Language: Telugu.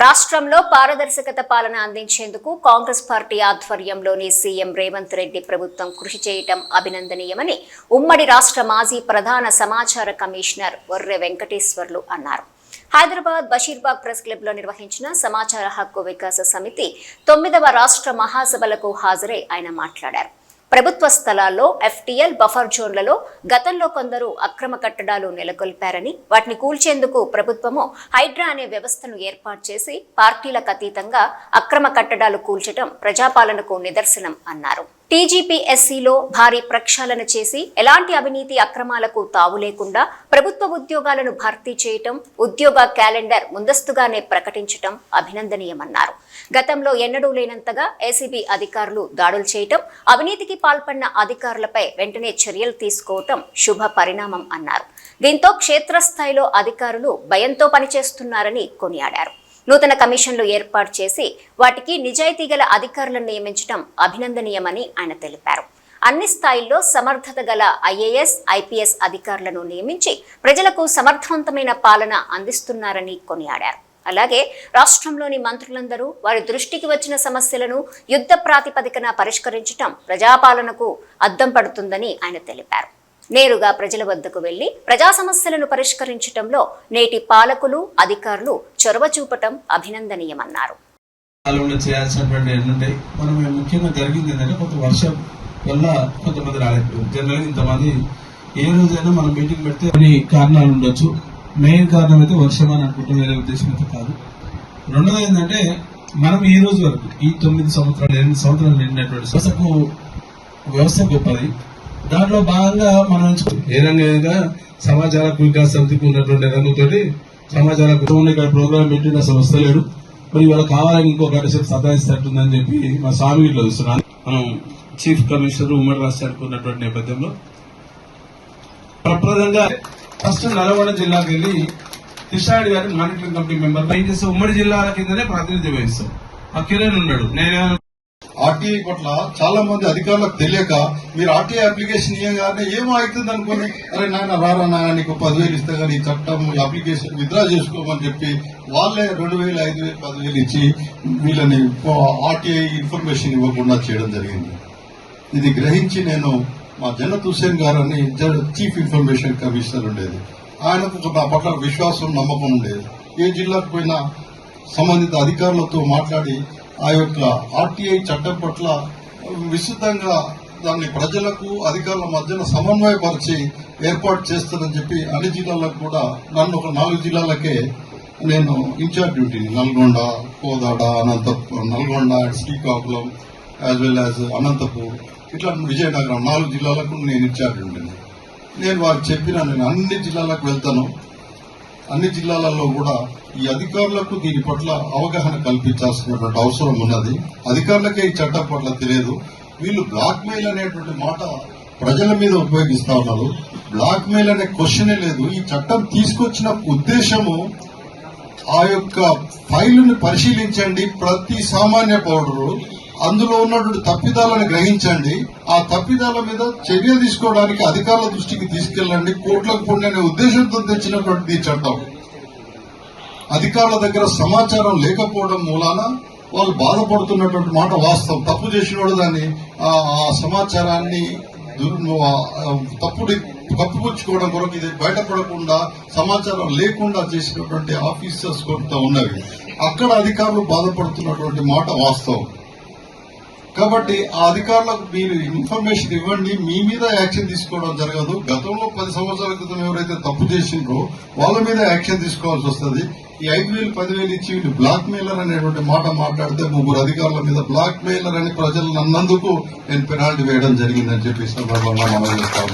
రాష్ట్రంలో పారదర్శకత పాలన అందించేందుకు కాంగ్రెస్ పార్టీ ఆధ్వర్యంలోని సీఎం రేవంత్ రెడ్డి ప్రభుత్వం కృషి చేయటం అభినందనీయమని ఉమ్మడి రాష్ట్ర మాజీ ప్రధాన సమాచార కమిషనర్ వర్రె వెంకటేశ్వర్లు అన్నారు. హైదరాబాద్ బషీర్బాగ్ ప్రెస్ క్లబ్లో నిర్వహించిన సమాచార హక్కు వికాస సమితి తొమ్మిదవ రాష్ట్ర మహాసభలకు హాజరై ఆయన మాట్లాడారు. ప్రభుత్వ స్థలాల్లో ఎఫ్టీఎల్ బఫర్ జోన్లలో గతంలో కొందరు అక్రమ కట్టడాలు నెలకొల్పారని వాటిని కూల్చేందుకు ప్రభుత్వము హైడ్రా అనే వ్యవస్థను ఏర్పాటు చేసి పార్టీలకు అతీతంగా అక్రమ కట్టడాలు కూల్చడం ప్రజాపాలనకు నిదర్శనం అన్నారు. టీజీపీఎస్సీలో భారీ ప్రక్షాళన చేసి ఎలాంటి అవినీతి అక్రమాలకు తావు లేకుండా ప్రభుత్వ ఉద్యోగాలను భర్తీ చేయటం ఉద్యోగ క్యాలెండర్ ముందస్తుగానే ప్రకటించటం అభినందనీయమన్నారు. గతంలో ఎన్నడూ లేనంతగా ఏసీబీ అధికారులు దాడులు చేయటం అవినీతికి పాల్పడిన అధికారులపై వెంటనే చర్యలు తీసుకోవటం శుభ పరిణామం అన్నారు. దీంతో క్షేత్రస్థాయిలో అధికారులు భయంతో పనిచేస్తున్నారని కొనియాడారు. నూతన కమిషన్లు ఏర్పాటు చేసి వాటికి నిజాయితీ గల అధికారులను నియమించడం అభినందనీయమని ఆయన తెలిపారు. అన్ని స్థాయిల్లో సమర్థత గల ఐఏఎస్ ఐపీఎస్ అధికారులను నియమించి ప్రజలకు సమర్థవంతమైన పాలన అందిస్తున్నారని కొనియాడారు. అలాగే రాష్ట్రంలోని మంత్రులందరూ వారి దృష్టికి వచ్చిన సమస్యలను యుద్ధ ప్రాతిపదికన పరిష్కరించటం ప్రజాపాలనకు అద్దం పడుతుందని ఆయన తెలిపారు. నేరుగా ప్రజల వద్దకు వెళ్ళి ప్రజా సమస్యలను పరిష్కరించడంలో నేటి పాలకులు అధికారులు చొరవ చూపటం అభినందనీయమన్నారు. కాలంలో చేయాల్సినటువంటి ఏంటంటే మనం ముఖ్యంగా జరిగింది ఏంటంటే కొంత వర్షం వల్ల కొంతమంది రాలేకపోయారు జనరల్గా ఇంతమంది ఏ రోజైనా మనం మీటింగ్ పెడితే కొన్ని కారణాలు ఉండొచ్చు. మెయిన్ కారణం అయితే వర్షం అని అనుకుంటే వేరే ఉద్దేశం అయితే కాదు. రెండోది ఏంటంటే మనం ఈ రోజు వరకు ఈ తొమ్మిది సంవత్సరాలు ఎనిమిది సంవత్సరాలు నిండినటువంటి వ్యవస్థకు వ్యవస్థ గొప్పది. దాంట్లో భాగంగా మనం ఏ రంగంగా సమాచార వికాస సమితికి ఉన్నటువంటి రంగంతోటి సమాచార ఇక్కడ ప్రోగ్రామ్ పెట్టిన అసలు వస్తలేడు మరి ఇవాళ కావాలని ఇంకో గంట సేపు సతాయిస్తట్టుందని చెప్పి మా స్వామి ఇట్లా మనం చీఫ్ కమిషనర్ ఉమ్మడి రాష్ట్రానికి ఉన్నటువంటి నేపథ్యంలో ప్రప్రదంగా ఫస్ట్ నల్గొండ జిల్లాకి వెళ్ళి కృష్ణారెడ్డి గారి మానిటరింగ్ కమిటీ మెంబర్ ఏం చేస్తే ఉమ్మడి జిల్లాల కిందనే ప్రాతినిధ్యం వహిస్తాం ఆ కిరణ్ ఉన్నాడు. నేను ఆర్టీఐ పట్ల చాలా మంది అధికారులకు తెలియక మీరు ఆర్టీఐ అప్లికేషన్ ఇవ్వగానే ఏమో అవుతుంది అనుకోని అరే నాయన రారా నాయన నీకు పదివేలు ఇస్తే కానీ ఈ చట్టం అప్లికేషన్ విత్డ్రా చేసుకోమని చెప్పి వాళ్ళే రెండు వేలు ఐదు వేలు పదివేలు ఇచ్చి వీళ్ళని ఆర్టీఐ ఇన్ఫర్మేషన్ ఇవ్వకుండా చేయడం జరిగింది. ఇది గ్రహించి నేను మా జనత్ హుసేన్ గారు అని చీఫ్ ఇన్ఫర్మేషన్ కమిషనర్ ఉండేది. ఆయనకు నా పట్ల విశ్వాసం నమ్మకం ఉండేది. ఏ జిల్లాకు పోయినా సంబంధిత అధికారులతో మాట్లాడి ఆ యొక్క ఆర్టీఐ చట్టం పట్ల విస్తృతంగా దాన్ని ప్రజలకు అధికారుల మధ్యన సమన్వయపరిచి ఏర్పాటు చేస్తానని చెప్పి అన్ని జిల్లాలకు కూడా నన్ను ఒక నాలుగు జిల్లాలకే నేను incharge డ్యూటీని Nalgonda Kodad Anantapuram Nalgonda Srikakulam as well as Anantapur ఇట్లా విజయనగరం నాలుగు జిల్లాలకు నేను ఇన్ఛార్జ్ ఉంటుంది నేను వారు చెప్పిన నేను అన్ని జిల్లాలకు వెళ్తాను. అన్ని జిల్లాలలో కూడా ఈ అధికారులకు దీని పట్ల అవగాహన కల్పించాల్సినటువంటి అవసరం ఉన్నది. అధికారులకే ఈ చట్టం పట్ల తెలియదు. వీళ్ళు బ్లాక్ మెయిల్ అనేటువంటి మాట ప్రజల మీద ఉపయోగిస్తా ఉన్నారు. బ్లాక్ మెయిల్ అనే క్వశ్చనే లేదు. ఈ చట్టం తీసుకొచ్చిన ఉద్దేశము ఆ యొక్క ఫైలుని పరిశీలించండి. ప్రతి సామాన్య పౌరుడు అందులో ఉన్నటువంటి తప్పిదాలను గ్రహించండి. ఆ తప్పిదాల మీద చర్య తీసుకోవడానికి అధికారుల దృష్టికి తీసుకెళ్ళండి. కోట్లకు పొండి ఉద్దేశంతో తెచ్చినటువంటి చట్టం. అధికారుల దగ్గర సమాచారం లేకపోవడం మూలాన వాళ్ళు బాధపడుతున్నటువంటి మాట వాస్తవం. తప్పు చేసినోడు దాన్ని ఆ సమాచారాన్ని తప్పుడు కప్పుపుచ్చుకోవడం కొరకు ఇది బయటపడకుండా సమాచారం లేకుండా చేసినటువంటి ఆఫీసర్స్ కొంత ఉన్నవి. అక్కడ అధికారులు బాధపడుతున్నటువంటి మాట వాస్తవం. కాబట్టి ఆ అధికారులకు మీరు ఇన్ఫర్మేషన్ ఇవ్వండి మీ మీద యాక్షన్ తీసుకోవడం జరగదు. గతంలో పది సంవత్సరాల క్రితం ఎవరైతే తప్పు చేసిండ్రో వాళ్ళ మీద యాక్షన్ తీసుకోవాల్సి వస్తుంది. ఈ ఐదు వేలు పదివేలు ఇచ్చి వీళ్ళు బ్లాక్ మెయిలర్ అనేటువంటి మాట మాట్లాడితే ముగ్గురు అధికారుల మీద బ్లాక్ మెయిలర్ అని ప్రజలు నన్నందుకు నేను పెనాల్టీ వేయడం జరిగిందని చెప్పి సందర్భంగా మనం చేస్తాను